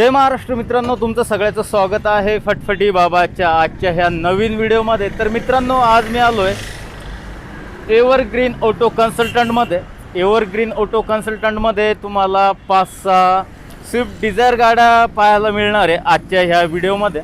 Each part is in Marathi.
जय महाराष्ट्र मित्रांनो तुमचं सगळ्याचं स्वागत आहे फटफटी बाबाच्या आजच्या ह्या नवीन व्हिडिओमध्ये. तर मित्रांनो आज मी आलो आहे एव्हरग्रीन ऑटो कन्सल्टंटमध्ये. एव्हरग्रीन ऑटो कन्सल्टंटमध्ये तुम्हाला पाच सहा स्विफ्ट डिझायर गाड्या पाहायला मिळणार आहे आजच्या ह्या व्हिडिओमध्ये.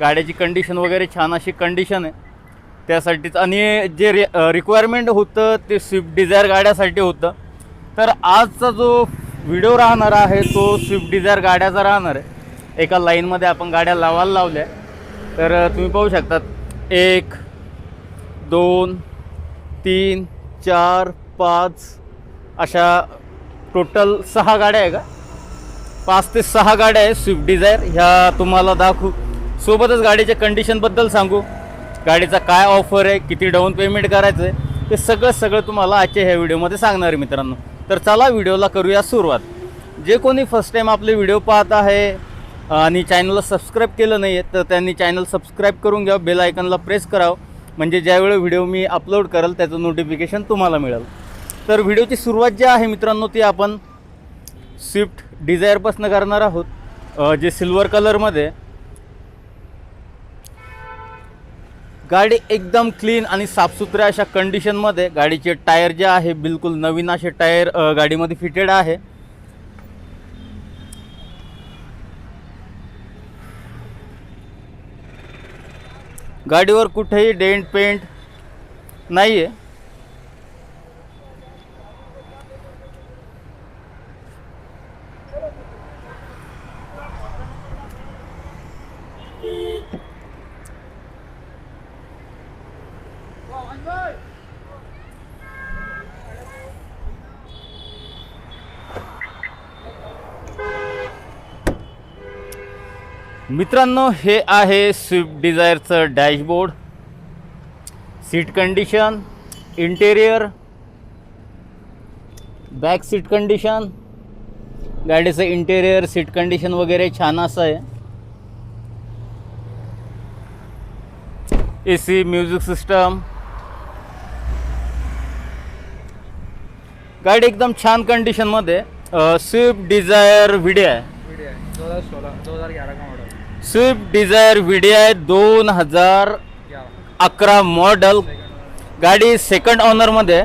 गाड्याची कंडिशन वगैरे छान अशी कंडिशन आहे. त्यासाठीच आणि जे रि रिक्वायरमेंट होतं ते स्विफ्ट डिझायर गाड्यासाठी होतं. तर आजचा जो व्हिडिओ राहणार आहे तो स्विफ्ट डिझायर गाड्याचा राहणार आहे. एका लाईनमध्ये आपण गाड्या लावायला लावल्या. तर तुम्ही पाहू शकतात. एक दोन तीन चार पाच अशा टोटल सहा गाड्या आहे का? पाच ते सहा गाड्या आहे स्विफ्ट डिझायर. ह्या तुम्हाला दाखवू. सोबतच गाडीच्या कंडिशनबद्दल सांगू. गाडीचा काय ऑफर आहे किती डाऊन पेमेंट करायचं आहे ते सगळं सगळं तुम्हाला आजच्या ह्या व्हिडिओमध्ये सांगणार आहे मित्रांनो. तर चला व्हिडिओला करूया सुरुवात. जे कोणी फर्स्ट टाईम आपले व्हिडिओ पाहत आहे आणि चॅनलला सबस्क्राईब केलं नाही आहे तर त्यांनी चॅनल सबस्क्राईब करून घ्या बेल आयकनला प्रेस करावं. म्हणजे ज्यावेळी व्हिडिओ मी अपलोड करेल त्याचं नोटिफिकेशन तुम्हाला मिळेल. तर व्हिडिओची सुरुवात जी आहे मित्रांनो ती आपण स्विफ्ट डिझायरपासून करणार आहोत. जे सिल्वर कलरमध्ये गाडी एकदम क्लीन आणि साफसुथऱ्या अशा कंडिशनमध्ये गाडीचे टायर जे आहे बिलकुल नवीन असे टायर गाडीमध्ये फिटेड आहे. गाडीवर कुठेही डेंट पेंट नाही आहे मित्रांनो हे आहे Swift डिझायरचं dashboard seat condition interior back seat condition गाडीचं इंटेरियर सीट कंडिशन वगैरे छान असं आहे. ए सी म्युझिक सिस्टम गाडी एकदम छान कंडिशनमध्ये स्विफ्ट डिझायर व्हिडिओ आहे. हज़ार सोलह दो हज़ार ग्यारह का मॉडल स्विफ्ट डिझायर व्हिडिओ आहे दोन हजार ग्यारह अकरा मॉडल गाडी सेकंड ऑनरमध्ये.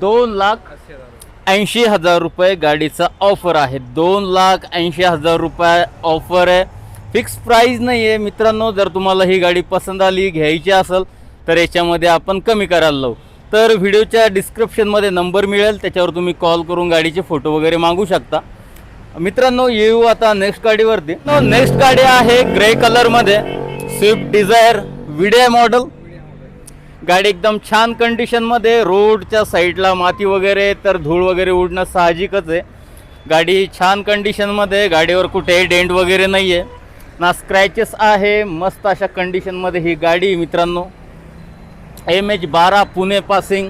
दोन लाख अस्सी हज़ार ऐंशी हजार रुपये गाडीचा ऑफर आहे. दोन लाख ऐंशी हजार रुपये ऑफर आहे. फिक्स प्राईज नाही आहे मित्रांनो जर तुम्हाला ही गाडी पसंत आली घ्यायची असेल तर याच्यामध्ये आपण कमी करायला लावू. तर व्हिडिओच्या डिस्क्रिप्शनमध्ये नंबर मिळेल. त्याच्यावर तुम्ही कॉल करून गाडीचे फोटो वगैरे मागू शकता. मित्रांनो येऊ आता नेक्स्ट गाडीवरती. नेक्स्ट गाडी आहे ग्रे कलरमध्ये स्विफ्ट डिझायर विडिया मॉडल गाडी एकदम छान कंडिशनमध्ये रोडच्या साईडला माती वगैरे तर धूळ वगैरे उडणं साहजिकच आहे. गाडी छान कंडिशनमध्ये गाडीवर कुठेही डेंट वगैरे नाही आहे ना स्क्रॅचेस आहे. मस्त अशा कंडिशनमध्ये ही गाडी मित्रांनो. एम एच बारा पुणे पासिंग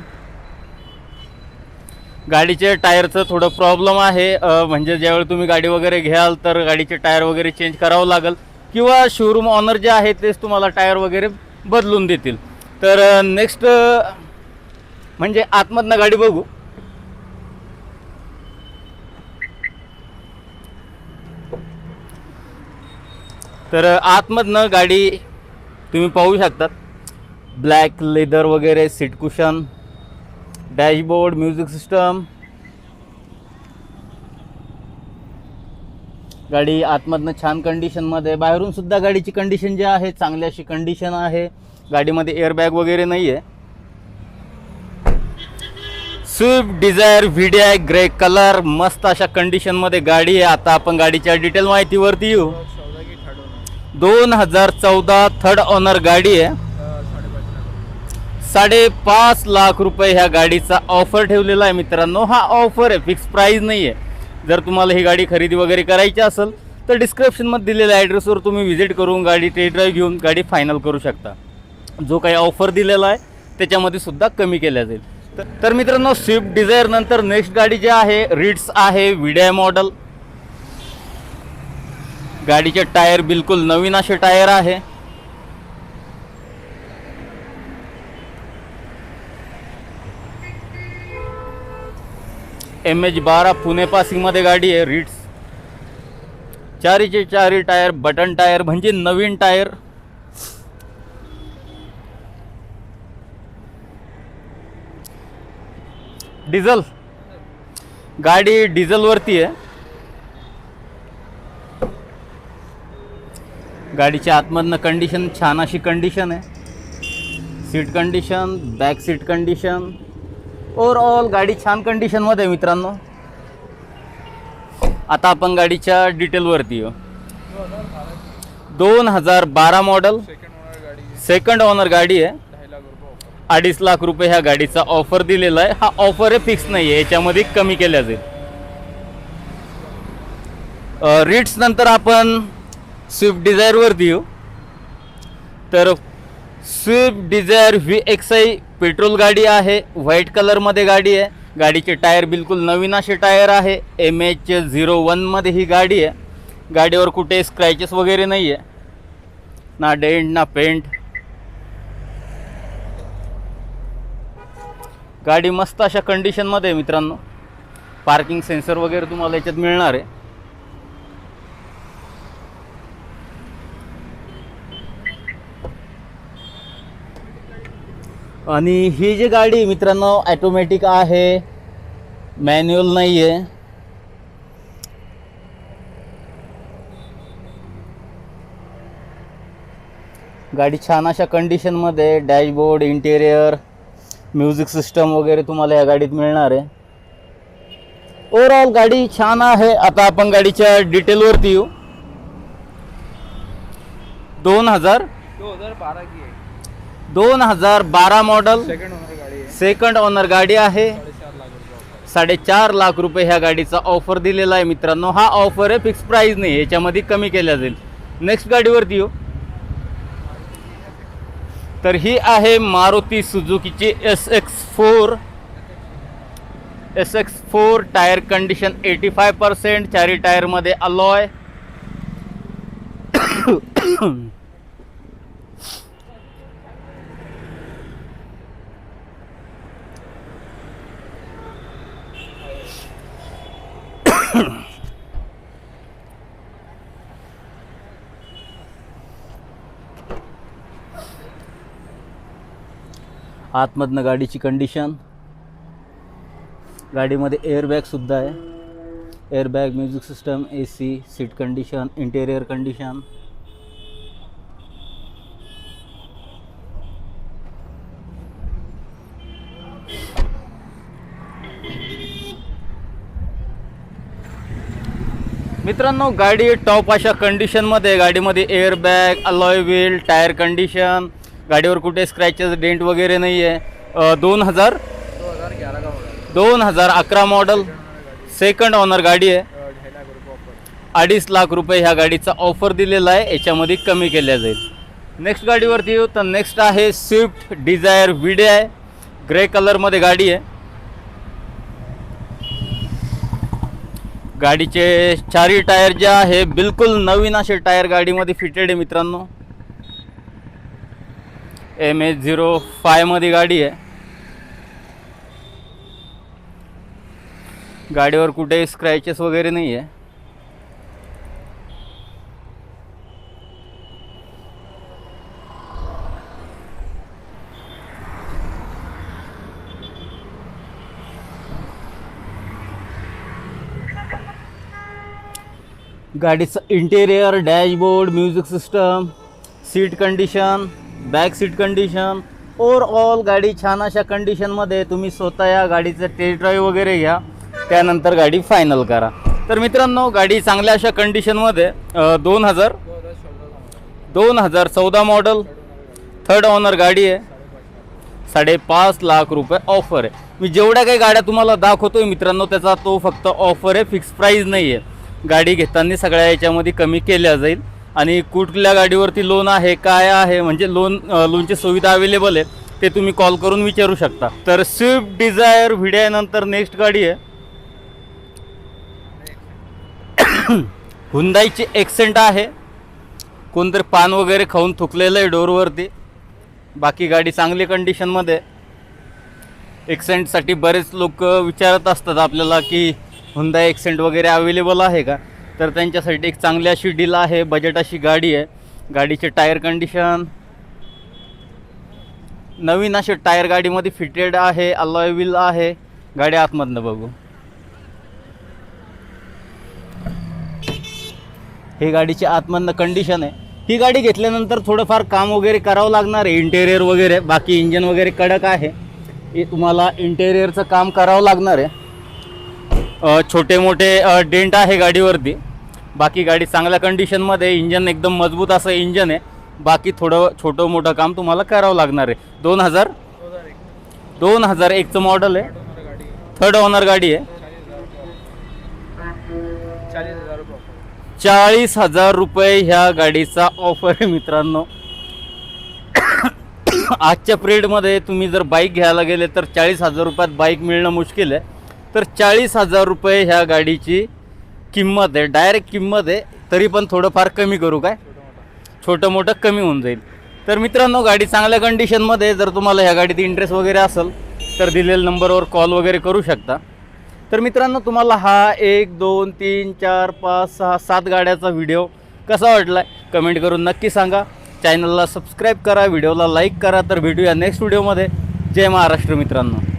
गाडीचे टायरचं थोडं प्रॉब्लेम आहे. म्हणजे ज्यावेळी तुम्ही गाडी वगैरे घ्याल तर गाडीचे टायर वगैरे चेंज करावं लागेल. किंवा शोरूम ऑनर जे आहे तेच तुम्हाला टायर वगैरे बदलून देतील. तर नेक्स्ट म्हणजे आतमधनं गाडी बघू. तर आतमधनं गाडी तुम्ही पाहू शकतात. ब्लॅक लेदर वगैरे seat cushion dashboard music system गाडी आतमधनं छान कंडिशनमध्ये बाहेरून सुद्धा गाडीची कंडिशन जी आहे चांगली अशी कंडिशन आहे. गाडीमध्ये एअरबॅग वगैरे नाही आहे Swift Dzire VDI grey colour मस्त अशा कंडिशनमध्ये गाडी आहे. आता आपण गाडीच्या डिटेल माहितीवरती येऊ. दोन हजार चौदा थर्ड ऑनर गाडी आहे. साडेपाच लाख रुपये ह्या गाडीचा ऑफर ठेवलेला आहे मित्रांनो. हा ऑफर आहे फिक्स प्राईज नाही आहे जर तुम्हाला ही गाडी खरेदी वगैरे करायची असेल तर डिस्क्रिप्शनमध्ये दिलेल्या ॲड्रेसवर तुम्ही व्हिजिट करून गाडी टेस्ट ड्राईव्ह घेऊन गाडी फायनल करू शकता. जो काही ऑफर दिलेला आहे त्याच्यामध्ये सुद्धा कमी केल्या जाईल. तर- तर मित्रांनो स्विफ्ट डिझायर नंतर नेक्स्ट गाडी जी आहे रिट्स आहे विडिया मॉडल गाडीचे टायर बिलकुल नवीन असे टायर आहे. एम एच बारा पुणे पासिंगमध्ये गाडी आहे रिट्स चारीचे चारी टायर बटन टायर म्हणजे नवीन टायर. डिझल. गाडी डिझेलवरती आहे. गाडीच्या आतमधनं कंडिशन छान अशी कंडिशन आहे. Seat condition back seat condition overall गाडी छान कंडिशनमध्ये आहे मित्रांनो. आता आपण गाडीच्या डिटेलवरती येऊ. दोन हजार बारा मॉडल सेकंड ओनर गाडी आहे. ऑनर गाडी आहे अडीच लाख रुपये ह्या गाडीचा ऑफर दिलेला आहे. हा ऑफर आहे फिक्स नाही आहे याच्यामध्ये कमी केल्या जाईल. रिट्स नंतर आपण स्विफ्ट डिझायरवरती येऊ. तर Swift Dzire V X I petrol गाडी आहे व्हाईट कलरमध्ये गाडी आहे. गाडीचे टायर बिलकुल नवीन असे टायर आहे. एम एच झिरो वनमध्ये ही गाडी आहे. गाडीवर कुठे स्क्रॅचेस वगैरे नाही आहे ना डेंट ना पेंट गाडी मस्त अशा कंडिशनमध्ये आहे मित्रांनो. पार्किंग सेन्सर वगैरे तुम्हाला याच्यात मिळणार आहे. आणि ही जी गाडी मित्रांनो ॲटोमॅटिक आहे. मॅन्युअल नाही आहे गाडी छान अशा कंडिशनमध्ये डॅशबोर्ड इंटेरियर म्युझिक सिस्टम वगैरे तुम्हाला या गाडीत मिळणार आहे. ओवरऑल गाडी छान आहे. आता आपण गाडीच्या डिटेलवरती येऊ. दोन हजार दोन हजार बारा की दोन हजार बारा मॉडल सेकंड ओनर गाडी आहे. सेकंड ऑनर गाडी आहे. साडेचार लाख रुपये ह्या गाडीचा ऑफर दिलेला आहे मित्रांनो. हा ऑफर आहे फिक्स प्राईस नाही याच्यामध्ये कमी केल्या जाईल. नेक्स्ट गाडीवरती येऊ. तर ही आहे Maruti सुझुकीची S X four S X four tyre condition eighty five percent चारी टायरमध्ये अलॉय आतमधनं गाडीची कंडिशन गाडीमध्ये एअरबॅगसुद्धा आहे. Airbag music system A C seat condition interior condition मित्रांनो गाडी टॉप अशा कंडिशनमध्ये आहे. गाडीमध्ये airbag alloy wheel tyre condition गाडीवर कुठे स्क्रॅचेस डेंट वगैरे नाही आहे दोन हजार दोन हजार अकरा मॉडल सेकंड ऑनर गाडी आहे. अडीच लाख रुपये ह्या गाडीचा ऑफर दिलेला आहे. याच्यामध्ये कमी केल्या जाईल. नेक्स्ट गाडीवरती येऊ. तर नेक्स्ट आहे स्विफ्ट डिझायर विडे आहे. ग्रे कलरमध्ये गाडी आहे. गाडीचे चारही टायर जे आहे बिलकुल नवीन असे टायर गाडीमध्ये फिटेड आहे मित्रांनो. एम एच झिरो फायमध्ये गाडी आहे. गाडीवर कुठेही स्क्रॅचेस वगैरे नाही आहे गाडीचं interior dashboard music system seat condition back seat condition overall गाडी छान अशा कंडिशनमध्ये तुम्ही स्वतः या गाडीचं टेस्ट ड्राईव्ह वगैरे घ्या. त्यानंतर गाडी फायनल करा. तर मित्रांनो गाडी चांगल्या अशा कंडिशनमध्ये दोन हजार दोन हजार चौदा मॉडल थर्ड ऑनर गाडी आहे. साडेपाच लाख रुपये ऑफर आहे. मी जेवढ्या काही गाड्या तुम्हाला दाखवतोय मित्रांनो त्याचा तो फक्त ऑफर आहे. फिक्स प्राईज नाही आहे गाडी घेताना सगळ्या याच्यामध्ये कमी केल्या जाईल. आणि कुठल्या गाडीवरती लोन आहे काय आहे म्हणजे लोन लोनची सुविधा अवेलेबल आहे ते तुम्ही कॉल करून विचारू शकता. तर स्विफ्ट डिझायर व्हिडियानंतर नेक्स्ट गाडी आहे. हुंदाईची एक्सेंट आहे. कोणतरी पान वगैरे खाऊन थुकलेलं आहे डोरवरती. बाकी गाडी चांगली कंडिशनमध्ये एक्सेंटसाठी बरेच लोक विचारत असतात आपल्याला की हुंदा एक्सेंट वगैरे अवेलेबल आहे का? तर त्यांच्यासाठी एक चांगली अशी डील आहे बजेट अशी गाडी आहे. गाडीचे टायर कंडिशन नवीन असे टायर गाडीमध्ये फिटेड आहे अलॉय व्हील आहे. गाडी आतमधनं बघू. हे गाडीची आतमधनं कंडिशन आहे. ही गाडी घेतल्यानंतर थोडंफार काम वगैरे करावं लागणार आहे. इंटेरियर वगैरे बाकी इंजन वगैरे कडक आहे. हे तुम्हाला इंटेरियरचं काम करावं लागणार आहे. छोटे मोठे डेंट आहे गाडीवरती. बाकी गाडी चांगल्या कंडिशनमध्ये इंजन एकदम मजबूत असं इंजन आहे. बाकी थोडं छोटं मोठं काम तुम्हाला करावं लागणार आहे. दोन हजार दोन हजार एकचं मॉडल आहे. थर्ड ओनर गाडी आहे. चाळीस हजार रुपये चाळीस हजार रुपये ह्या गाडीचा ऑफर आहे मित्रांनो. आजच्या पिरियडमध्ये तुम्ही जर बाईक घ्यायला गेले तर चाळीस हजार रुपयात बाईक मिळणं मुश्किल आहे. तर चाळीस हजार रुपये ह्या गाडीची किंमत आहे. डायरेक्ट किंमत आहे. तरी पण थोडंफार कमी करू काय? छोटं मोठं कमी होऊन जाईल. तर मित्रांनो गाडी चांगल्या कंडिशनमध्ये जर तुम्हाला ह्या गाडीत इंटरेस्ट वगैरे असेल तर दिलेल्या नंबरवर कॉल वगैरे करू शकता. तर मित्रांनो तुम्हाला हा एक दोन तीन चार पाच सहा सात गाड्याचा व्हिडिओ कसा वाटला? आहे कमेंट करून नक्की सांगा. चॅनलला सबस्क्राईब करा. व्हिडिओला लाईक करा. तर भेटूया नेक्स्ट व्हिडिओमध्ये जय महाराष्ट्र मित्रांनो.